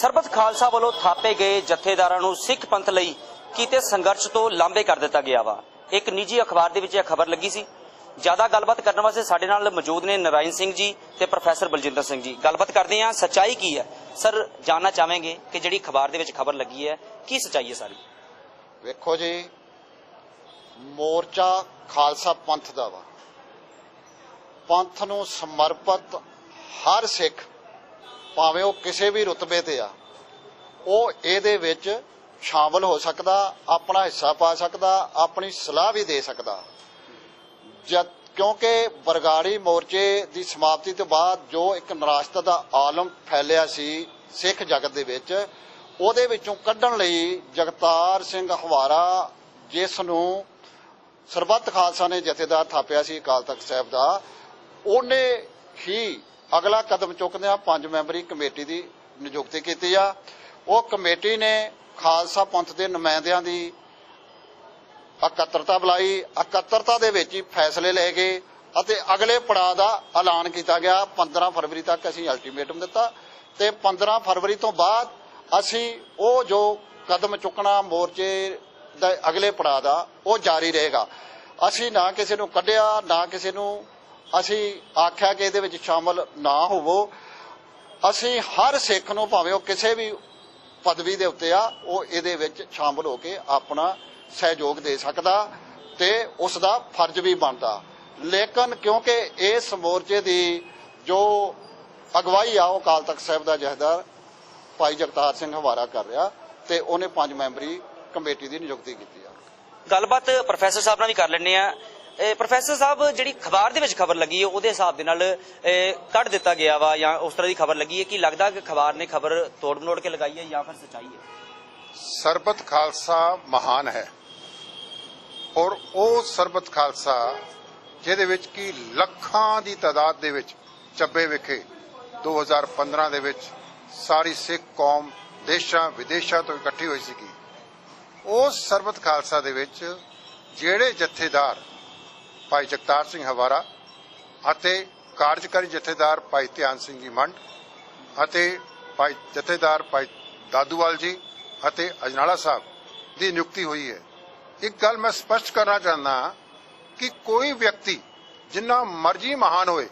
ਸਰਬਤ ਖਾਲਸਾ ਵੱਲੋਂ ਥਾਪੇ ਗਏ ਜਥੇਦਾਰਾਂ ਨੂੰ ਸਿੱਖ ਪੰਥ ਲਈ ਕੀਤੇ ਸੰਘਰਸ਼ ਤੋਂ ਲਾਂਭੇ ਕਰ ਦਿੱਤਾ ਗਿਆ ਵਾ। ਇੱਕ ਨਿੱਜੀ ਅਖਬਾਰ ਦੇ ਵਿੱਚ ਇਹ ਖਬਰ ਲੱਗੀ ਸੀ। ਜ਼ਿਆਦਾ ਗੱਲਬਾਤ ਕਰਨ ਵਾਸਤੇ ਸਾਡੇ ਨਾਲ ਮੌਜੂਦ ਨੇ ਨਰਾਇਣ ਸਿੰਘ ਜੀ ਤੇ ਪ੍ਰੋਫੈਸਰ ਬਲਜਿੰਦਰ ਸਿੰਘ ਜੀ। ਗੱਲਬਾਤ ਕਰਦੇ ਹਾਂ, ਸੱਚਾਈ ਕੀ ਹੈ? ਸਰ, ਜਾਨਣਾ ਚਾਹਾਂਗੇ ਕਿ ਜਿਹੜੀ ਅਖਬਾਰ ਦੇ ਵਿੱਚ ਖਬਰ ਲੱਗੀ ਹੈ, ਕੀ ਸਚਾਈ ਹੈ ਸਾਰੀ? ਵੇਖੋ ਜੀ, ਮੋਰਚਾ ਖਾਲਸਾ ਪੰਥ ਦਾ ਵਾ। ਪੰਥ ਨੂੰ ਸਮਰਪਿਤ ਹਰ ਸਿੱਖ, ਭਾਵੇਂ ਉਹ ਕਿਸੇ ਵੀ ਰੁਤਬੇ ਤੇ ਆ ਉਹ ਇਹਦੇ ਵਿੱਚ ਸ਼ਾਮਲ ਹੋ ਸਕਦਾ, ਆਪਣਾ ਹਿੱਸਾ ਪਾ ਸਕਦਾ, ਆਪਣੀ ਸਲਾਹ ਵੀ ਦੇ ਸਕਦਾ। ਜਦ ਕਿਉਂਕਿ ਬਰਗਾੜੀ ਮੋਰਚੇ ਦੀ ਸਮਾਪਤੀ ਤੋਂ ਬਾਅਦ ਜੋ ਇੱਕ ਨਿਰਾਸ਼ਤਾ ਦਾ ਆਲਮ ਫੈਲਿਆ ਸੀ ਸਿੱਖ ਜਗਤ ਦੇ ਵਿੱਚ, ਉਹਦੇ ਵਿੱਚੋਂ ਕੱਢਣ ਲਈ ਜਗਤਾਰ ਸਿੰਘ ਹਵਾਰਾ ਜਿਸ ਨੂੰ ਸਰਬੱਤ ਖਾਲਸਾ ਨੇ ਜਥੇਦਾਰ ਥਾਪਿਆ ਸੀ ਅਕਾਲ ਤਖਤ ਸਾਹਿਬ ਦਾ, ਉਹਨੇ ਹੀ ਅਗਲਾ ਕਦਮ ਚੁੱਕਦਿਆਂ ਪੰਜ ਮੈਂਬਰੀ ਕਮੇਟੀ ਦੀ ਨਿਯੁਕਤੀ ਕੀਤੀ ਆ। ਉਹ ਕਮੇਟੀ ਨੇ ਖਾਲਸਾ ਪੰਥ ਦੇ ਨੁਮਾਇੰਦਿਆਂ ਦੀ ਇਕੱਤਰਤਾ ਬੁਲਾਈ। ਇਕੱਤਰਤਾ ਦੇ ਵਿੱਚ ਹੀ ਫੈਸਲੇ ਲਏ ਗਏ ਅਤੇ ਅਗਲੇ ਪੜਾਅ ਦਾ ਐਲਾਨ ਕੀਤਾ ਗਿਆ। 15 ਫਰਵਰੀ ਤੱਕ ਅਸੀਂ ਅਲਟੀਮੇਟਮ ਦਿੱਤਾ ਤੇ 15 ਫਰਵਰੀ ਤੋਂ ਬਾਅਦ ਅਸੀਂ ਉਹ ਜੋ ਕਦਮ ਚੁੱਕਣਾ ਮੋਰਚੇ ਦਾ ਅਗਲੇ ਪੜਾਅ ਦਾ, ਉਹ ਜਾਰੀ ਰਹੇਗਾ। ਅਸੀਂ ਨਾ ਕਿਸੇ ਨੂੰ ਕੱਢਿਆ, ਨਾ ਕਿਸੇ ਨੂੰ ਅਸੀਂ ਆਖਿਆ ਕਿ ਇਹਦੇ ਵਿੱਚ ਸ਼ਾਮਲ ਨਾ ਹੋਵੋ। ਅਸੀਂ ਹਰ ਸਿੱਖ ਨੂੰ ਭਾਵੇਂ ਉਹ ਕਿਸੇ ਵੀ ਪਦਵੀ ਦੇ ਉੱਤੇ ਆ, ਉਹ ਇਹਦੇ ਵਿੱਚ ਸ਼ਾਮਲ ਹੋ ਕੇ ਆਪਣਾ ਸਹਿਯੋਗ ਦੇ ਸਕਦਾ ਤੇ ਉਸ ਦਾ ਫਰਜ਼ ਵੀ ਬਣਦਾ। ਲੇਕਿਨ ਕਿਉਂਕਿ ਇਸ ਮੋਰਚੇ ਦੀ ਜੋ ਅਗਵਾਈ ਆ, ਉਹ ਅਕਾਲ ਤਖਤ ਸਾਹਿਬ ਦਾ ਜਹਦਾਰ ਭਾਈ ਜਗਤਾਰ ਸਿੰਘ ਹਵਾਰਾ ਕਰ ਰਿਹਾ ਤੇ ਉਹਨੇ ਪੰਜ ਮੈਂਬਰੀ ਕਮੇਟੀ ਦੀ ਨਿਯੁਕਤੀ ਕੀਤੀ ਆ। ਗੱਲਬਾਤ ਪ੍ਰੋਫੈਸਰ ਸਾਹਿਬ ਨਾਲ ਵੀ ਕਰ ਲੈਣੇ ਆ ਪ੍ਰੋਫੈਸਰ ਸਾਹਿਬ, ਜਿਹੜੀ ਅਖਬਾਰ ਦੇ ਵਿੱਚ ਖਬਰ ਲੱਗੀ ਹੈ, ਉਹਦੇ ਹਿਸਾਬ ਦੇ ਨਾਲ ਕੱਢ ਦਿੱਤਾ ਗਿਆ ਵਾ ਜਾਂ ਉਸ ਤਰ੍ਹਾਂ ਦੀ ਖਬਰ ਲੱਗੀ ਹੈ ਕਿ ਲੱਗਦਾ ਕਿ ਅਖਬਾਰ ਨੇ ਖਬਰ ਤੋੜ ਮਰੋੜ ਕੇ ਲਗਾਈ ਹੈ ਜਾਂ ਫਿਰ ਸੱਚਾਈ ਹੈ? ਸਰਬਤ ਖਾਲਸਾ ਮਹਾਨ ਹੈ। ਔਰ ਉਹ ਸਰਬਤ ਖਾਲਸਾ ਜਿਹਦੇ ਵਿੱਚ ਕੀ ਲੱਖਾਂ ਦੀ ਤਾਦਾਦ ਦੇ ਵਿੱਚ ਚੱਬੇ ਵਿਖੇ 2015 ਦੇ ਵਿੱਚ ਸਾਰੀ ਸਿੱਖ ਕੌਮ ਦੇਸ਼ਾਂ, ਵਿਦੇਸ਼ਾਂ ਤੋਂ ਇਕੱਠੀ ਹੋਈ ਸੀਗੀ। ਉਸ ਸਰਬਤ ਖਾਲਸਾ ਦੇ ਵਿੱਚ ਜਿਹੜੇ ਜਥੇਦਾਰ ਭਾਈ ਜਗਤਾਰ ਸਿੰਘ ਹਵਾਰਾ ਅਤੇ ਕਾਰਜਕਾਰੀ ਜਥੇਦਾਰ ਭਾਈ ਧਿਆਨ ਸਿੰਘ ਜੀ ਮੰਡ ਅਤੇ ਭਾਈ ਜਥੇਦਾਰ ਭਾਈ ਦਾਦੂਵਾਲ ਜੀ ਅਤੇ ਅਜਨਾਲਾ ਸਾਹਿਬ ਦੀ ਨਿਯੁਕਤੀ ਹੋਈ ਹੈ। ਇੱਕ ਗੱਲ ਮੈਂ ਸਪਸ਼ਟ ਕਰਨਾ ਚਾਹੁੰਦਾ ਕਿ ਕੋਈ ਵਿਅਕਤੀ ਜਿੰਨਾ ਮਰਜ਼ੀ ਮਹਾਨ ਹੋਏ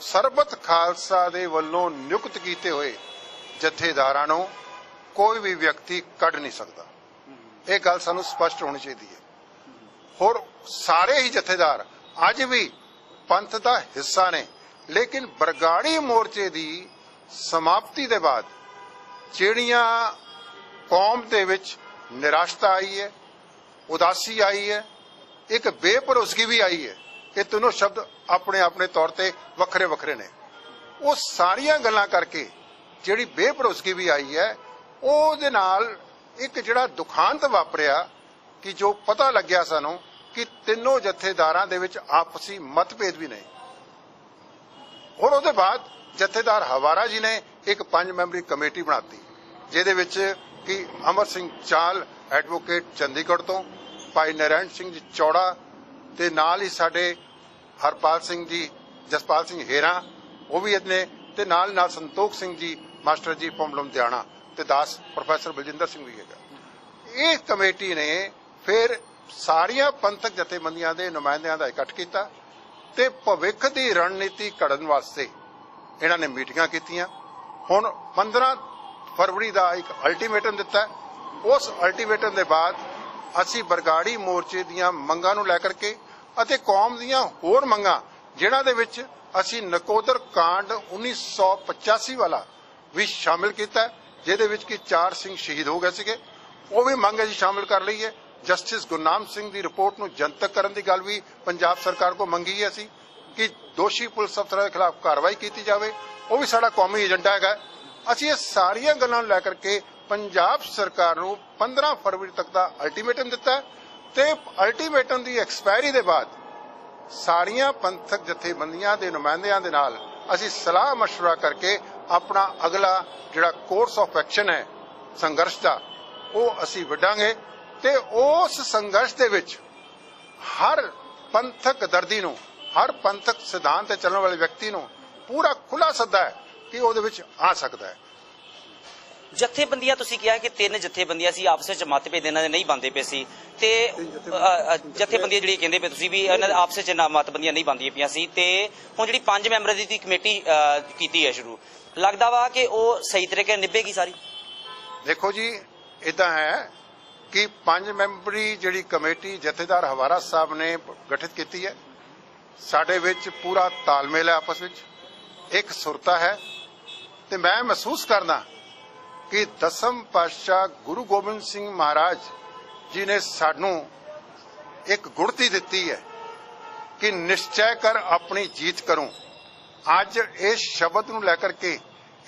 ਸਰਬਤ ਖਾਲਸਾ ਦੇ ਵੱਲੋਂ ਨਿਯੁਕਤ ਕੀਤੇ ਹੋਏ ਜਥੇਦਾਰਾਂ ਨੂੰ ਕੋਈ ਵੀ ਵਿਅਕਤੀ ਕੱਢ ਨਹੀਂ ਸਕਦਾ। ਇਹ ਗੱਲ ਸਾਨੂੰ ਸਪਸ਼ਟ ਹੋਣੀ ਚਾਹੀਦੀ ਹੈ। ਹੋਰ ਸਾਰੇ ਹੀ ਜਥੇਦਾਰ ਅੱਜ ਵੀ ਪੰਥ ਦਾ ਹਿੱਸਾ ਨੇ। ਲੇਕਿਨ ਬਰਗਾੜੀ ਮੋਰਚੇ ਦੀ ਸਮਾਪਤੀ ਦੇ ਬਾਅਦ ਜਿਹੜੀਆਂ ਕੌਮ ਦੇ ਵਿੱਚ ਨਿਰਾਸ਼ਤਾ ਆਈ ਹੈ, ਉਦਾਸੀ ਆਈ ਹੈ, ਇੱਕ ਬੇਭਰੋਸਗੀ ਵੀ ਆਈ ਹੈ ਇਹ ਤਿੰਨੋਂ ਸ਼ਬਦ ਆਪਣੇ ਆਪਣੇ ਤੌਰ ਤੇ ਵੱਖਰੇ ਵੱਖਰੇ ਨੇ। ਉਹ ਸਾਰੀਆਂ ਗੱਲਾਂ ਕਰਕੇ ਜਿਹੜੀ ਬੇਭਰੋਸਗੀ ਵੀ ਆਈ ਹੈ, ਉਹਦੇ ਨਾਲ ਇੱਕ ਜਿਹੜਾ ਦੁਖਾਂਤ ਵਾਪਰਿਆ ਕਿ ਜੋ ਪਤਾ ਲੱਗਿਆ ਸਾਨੂੰ ਕਿ ਤਿੰਨੋਂ ਜਥੇਦਾਰਾਂ ਦੇ ਵਿੱਚ ਆਪਸੀ ਮਤਭੇਦ ਵੀ ਨਹੀਂ ਔਰ ਉਹਦੇ ਬਾਅਦ ਜਥੇਦਾਰ ਹਵਾਰਾ ਜੀ ਨੇ ਇੱਕ ਪੰਜ ਮੈਂਬਰੀ ਕਮੇਟੀ ਬਣਾਤੀ, ਜਿਹਦੇ ਵਿੱਚ ਕਿ ਅਮਰ ਸਿੰਘ ਚਾਲ, ਐਡਵੋਕੇਟ ਚੰਡੀਗੜ੍ਹ ਤੋਂ, ਭਾਈ ਨਰੈਣ ਸਿੰਘ ਜੀ ਚੌੜਾ ਤੇ ਨਾਲ ਹੀ ਸਾਡੇ ਹਰਪਾਲ ਸਿੰਘ ਜੀ, ਜਸਪਾਲ ਸਿੰਘ ਹੇਰਾ, ਉਹ ਵੀ ਇਹਨੇ ਤੇ ਨਾਲ ਨਾਲ ਸੰਤੋਖ ਸਿੰਘ ਜੀ, ਮਾਸਟਰ ਜੀ ਪੰਮਲਮ ਦਿਆਣਾ ਤੇ ਦਾਸ ਪ੍ਰੋਫੈਸਰ ਬਲਜਿੰਦਰ ਸਿੰਘ ਵੀ ਹੈਗਾ। ਇਹ ਕਮੇਟੀ ਨੇ ਫਿਰ ਸਾਰੀਆਂ ਪੰਥਕ ਜਥੇਬੰਦੀਆਂ ਦੇ ਨੁਮਾਇੰਦਿਆਂ ਦਾ ਇਕੱਠ ਕੀਤਾ ਤੇ ਭਵਿੱਖ ਦੀ ਰਣਨੀਤੀ ਘੜਨ ਵਾਸਤੇ ਇਹਨਾਂ ਨੇ ਮੀਟਿੰਗਾਂ ਕੀਤੀਆਂ। ਹੁਣ 15 ਫਰਵਰੀ ਦਾ ਇੱਕ ਅਲਟੀਮੇਟਮ ਦਿੱਤਾ ਉਸ ਅਲਟੀਮੇਟਮ ਦੇ ਬਾਅਦ ਅਸੀਂ ਬਰਗਾੜੀ ਮੋਰਚੇ ਦੀਆਂ ਮੰਗਾਂ ਨੂੰ ਲੈ ਕਰਕੇ ਅਤੇ ਕੌਮ ਦੀਆਂ ਹੋਰ ਮੰਗਾਂ, ਜਿਨ੍ਹਾਂ ਦੇ ਵਿੱਚ ਅਸੀਂ ਨਕੋਦਰ ਕਾਂਡ 1985 ਵਾਲਾ ਵੀ ਸ਼ਾਮਿਲ ਕੀਤਾ ਜਿਹਦੇ ਵਿੱਚ ਕਿ ਚਾਰ ਸਿੰਘ ਸ਼ਹੀਦ ਹੋ ਗਏ ਸੀਗੇ। ਉਹ ਵੀ ਮੰਗ ਅਸੀਂ ਸ਼ਾਮਿਲ ਕਰ ਲਈ ਹੈ ਜਸਟਿਸ ਗੁਰਨਾਮ ਸਿੰਘ ਦੀ ਰਿਪੋਰਟ ਨੂੰ ਜਨਤਕ ਕਰਨ ਦੀ ਗੱਲ ਵੀ ਪੰਜਾਬ ਸਰਕਾਰ ਕੋ ਮੰਗੀ ਹੈ ਅਸੀਂ ਕਿ ਦੋਸ਼ੀ ਪੁਲਿਸ ਅਫਸਰਾਂ ਦੇ ਖਿਲਾਫ ਕਾਰਵਾਈ ਕੀਤੀ ਜਾਵੇ ਉਹ ਵੀ ਸਾਡਾ ਕੌਮੀ ਏਜੰਡਾ ਹੈਗਾ ਅਸੀਂ ਇਹ ਸਾਰੀਆਂ ਗੱਲਾਂ ਨੂੰ ਲੈ ਕਰਕੇ ਪੰਜਾਬ ਸਰਕਾਰ ਨੂੰ 15 ਫਰਵਰੀ ਤੱਕ ਦਾ ਅਲਟੀਮੇਟਮ ਦਿੱਤਾ ਹੈ ਤੇ ਅਲਟੀਮੇਟਮ ਦੀ ਐਕਸਪਾਇਰੀ ਦੇ ਬਾਅਦ ਸਾਰੀਆਂ ਪੰਥਕ ਜਥੇਬੰਦੀਆਂ ਦੇ ਨੁਮਾਇੰਦਿਆਂ ਦੇ ਨਾਲ ਅਸੀਂ ਸਲਾਹ مشورہ ਕਰਕੇ ਆਪਣਾ ਅਗਲਾ ਜਿਹੜਾ ਕੋਰਸ ਆਫ ਐਕਸ਼ਨ ਹੈ ਸੰਘਰਸ਼ ਦਾ ਉਹ ਅਸੀਂ ਵਿੱਢਾਂਗੇ ਤੇ ਉਸ ਸੰਘਰਸ਼ ਦੇ ਵਿੱਚ ਹਰ ਪੰਥਕ ਦਰਦੀ ਨੂੰ ਹਰ ਪੰਥਕ ਸਿਧਾਂਤ ਤੇ ਚੱਲਣ ਵਾਲੇ ਵਿਅਕਤੀ ਨੂੰ ਪੂਰਾ ਖੁੱਲਾ ਸੱਦਾ ਹੈ ਕਿ ਉਹਦੇ ਵਿੱਚ ਆ ਸਕਦਾ ਹੈ। ਜਥੇਬੰਦੀਆਂ ਤੁਸੀਂ ਕਿਹਾ ਕਿ ਤਿੰਨ ਜਥੇਬੰਦੀਆਂ ਸੀ ਆਪਸ ਵਿੱਚ ਮਤਭੇਦ ਇਹਨਾਂ ਦੇ ਨਹੀਂ ਬੰਦੇ ਪਏ ਸੀ। ਤੇ ਜਥੇਬੰਦੀਆਂ ਜਿਹੜੀ ਕਹਿੰਦੇ ਪਏ ਤੁਸੀਂ ਵੀ ਇਹਨਾਂ ਦੇ ਆਪਸ ਵਿੱਚ ਨਾ ਮਤਬੰਦੀਆਂ ਨਹੀਂ ਬੰਦੀਆਂ ਪਈਆਂ ਸੀ। ਤੇ ਹੁਣ ਜਿਹੜੀ ਪੰਜ ਮੈਂਬਰਾਂ ਦੀ ਕਮੇਟੀ ਕੀਤੀ ਹੈ ਸ਼ੁਰੂ ਲੱਗਦਾ ਵਾ ਕਿ ਉਹ ਸਹੀ ਤਰੀਕੇ ਨਿਭੇਗੀ ਸਾਰੀ? ਦੇਖੋ ਜੀ ਇਦਾਂ ਹੈ ਕਿ ਪੰਜ ਮੈਂਬਰੀ ਜਿਹੜੀ ਕਮੇਟੀ ਜਥੇਦਾਰ ਹਵਾਰਾ ਸਾਹਿਬ ਨੇ ਗਠਿਤ ਕੀਤੀ ਹੈ। ਸਾਡੇ ਵਿੱਚ ਪੂਰਾ ਤਾਲਮੇਲ ਹੈ ਆਪਸ ਵਿੱਚ। ਇੱਕ ਸੁਰਤਾ ਹੈ। ਤੇ ਮੈਂ ਮਹਿਸੂਸ ਕਰਦਾ ਕਿ ਦਸਮ ਪਾਤਸ਼ਾਹ ਗੁਰੂ ਗੋਬਿੰਦ ਸਿੰਘ ਮਹਾਰਾਜ ਜੀ ਨੇ ਸਾਨੂੰ ਇੱਕ ਗੁੜਤੀ ਦਿੱਤੀ ਹੈ ਕਿ ਨਿਸ਼ਚੈ ਕਰ ਆਪਣੀ ਜੀਤ ਕਰੋ। ਅੱਜ ਇਸ ਸ਼ਬਦ ਨੂੰ ਲੈ ਕਰਕੇ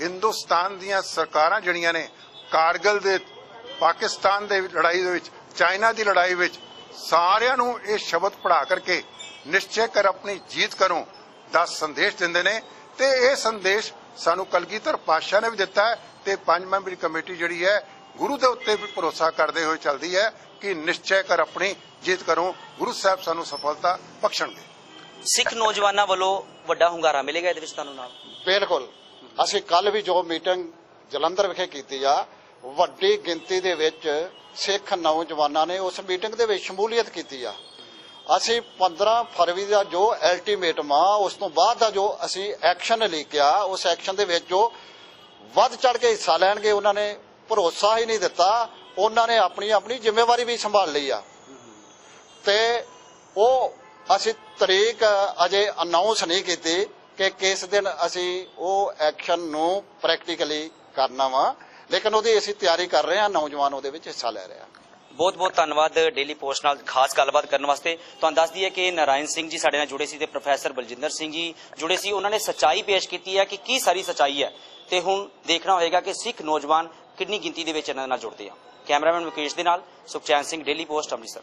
ਹਿੰਦੁਸਤਾਨ ਦੀਆਂ ਸਰਕਾਰਾਂ ਜਿਹੜੀਆਂ ਨੇ ਕਾਰਗਲ ਦੇ ਪਾਕਿਸਤਾਨ ਦੇ ਲੜਾਈ ਦੇ ਵਿੱਚ ਚਾਈਨਾ ਦੀ ਲੜਾਈ ਵਿੱਚ ਸਾਰਿਆਂ ਨੂੰ ਇਹ ਸ਼ਬਦ ਪੜਾ ਕਰਕੇ ਨਿਸ਼ਚੈ ਕਰ ਆਪਣੀ ਜੀਤ ਕਰੋ ਦਾ ਸੰਦੇਸ਼ ਦਿੰਦੇ ਨੇ ਤੇ ਇਹ ਸੰਦੇਸ਼ ਸਾਨੂੰ ਕਲਗੀਧਰ ਪਾਤਸ਼ਾਹ ਨੇ ਵੀ ਦਿੱਤਾ ਹੈ ਤੇ ਪੰਜ ਮੈਂਬਰੀ ਕਮੇਟੀ ਜਿਹੜੀ ਹੈ ਗੁਰੂ ਦੇ ਉੱਤੇ ਵੀ ਭਰੋਸਾ ਕਰਦੇ ਹੋਏ ਚੱਲਦੀ ਹੈ ਕਿ ਨਿਸ਼ਚੈ ਕਰ ਆਪਣੀ ਜੀਤ ਕਰੋ ਗੁਰੂ ਸਾਹਿਬ ਸਾਨੂੰ ਸਫਲਤਾ ਬਖਸ਼ਣਗੇ। ਸਿੱਖ ਨੌਜਵਾਨਾਂ ਵੱਲੋਂ ਵੱਡਾ ਹੁੰਗਾਰਾ ਮਿਲੇਗਾ ਇਹਦੇ ਵਿੱਚ ਤੁਹਾਨੂੰ ਨਾਲ? ਬਿਲਕੁਲ। ਅਸੀਂ ਕੱਲ ਵੀ ਜੋ ਮੀਟਿੰਗ ਜਲੰਧਰ ਵਿਖੇ ਕੀਤੀ ਆ ਵੱਡੀ ਗਿਣਤੀ ਦੇ ਵਿੱਚ ਸਿੱਖ ਨੌਜਵਾਨਾਂ ਨੇ ਉਸ ਮੀਟਿੰਗ ਦੇ ਵਿੱਚ ਸ਼ਮੂਲੀਅਤ ਕੀਤੀ ਆ। ਅਸੀਂ 15 ਫਰਵਰੀ ਦਾ ਜੋ ਅਲਟੀਮੇਟਮ ਆ, ਉਸ ਤੋਂ ਬਾਅਦ ਦਾ ਜੋ ਅਸੀਂ ਐਕਸ਼ਨ ਲਿਖਿਆ ਉਸ ਐਕਸ਼ਨ ਦੇ ਵਿੱਚ ਜੋ ਵੱਧ ਚੜ ਕੇ ਹਿੱਸਾ ਲੈਣਗੇ, ਉਹਨਾਂ ਨੇ ਭਰੋਸਾ ਹੀ ਨਹੀਂ ਦਿੱਤਾ। ਉਹਨਾਂ ਨੇ ਆਪਣੀ ਆਪਣੀ ਜ਼ਿੰਮੇਵਾਰੀ ਵੀ ਸੰਭਾਲ ਲਈ ਆ। ਤੇ ਉਹ ਅਸੀਂ ਤਰੀਕ ਅਜੇ ਅਨਾਉਂਸ ਨਹੀਂ ਕੀਤੀ ਕਿ ਕਿਸ ਦਿਨ ਅਸੀਂ ਉਹ ਐਕਸ਼ਨ ਨੂੰ ਪ੍ਰੈਕਟੀਕਲੀ ਕਰਨਾ ਵਾ। ਲੇਕਿਨ ਉਹਦੀ ਅਸੀਂ ਤਿਆਰੀ ਕਰ ਰਹੇ ਹਾਂ, ਨੌਜਵਾਨ ਉਹਦੇ ਵਿੱਚ ਹਿੱਸਾ ਲੈ ਰਹੇ ਬਹੁਤ ਬਹੁਤ ਧੰਨਵਾਦ ਡੇਲੀ ਪੋਸਟ ਨਾਲ ਖਾਸ ਗੱਲਬਾਤ ਕਰਨ ਵਾਸਤੇ। ਤੁਹਾਨੂੰ ਦੱਸ ਦਈਏ ਕਿ ਨਾਰਾਇਣ ਸਿੰਘ ਜੀ ਸਾਡੇ ਨਾਲ ਜੁੜੇ ਸੀ ਤੇ ਪ੍ਰੋਫੈਸਰ ਬਲਜਿੰਦਰ ਸਿੰਘ ਜੀ ਜੁੜੇ ਸੀ। ਉਹਨਾਂ ਨੇ ਸਚਾਈ ਪੇਸ਼ ਕੀਤੀ ਹੈ ਕਿ ਕੀ ਸਾਰੀ ਸਚਾਈ ਹੈ। ਤੇ ਹੁਣ ਦੇਖਣਾ ਹੋਏਗਾ ਕਿ ਸਿੱਖ ਨੌਜਵਾਨ ਕਿੰਨੀ ਗਿਣਤੀ ਦੇ ਵਿੱਚ ਇਹਨਾਂ ਨਾਲ ਜੁੜਦੇ ਆ। ਕੈਮਰਾਮੈਨ ਮੁਕੇਸ਼ ਦੇ ਨਾਲ ਸੁਖਚੈਨ ਸਿੰਘ ਡੇਲੀ ਪੋਸਟ ਅੰਮ੍ਰਿਤਸਰ।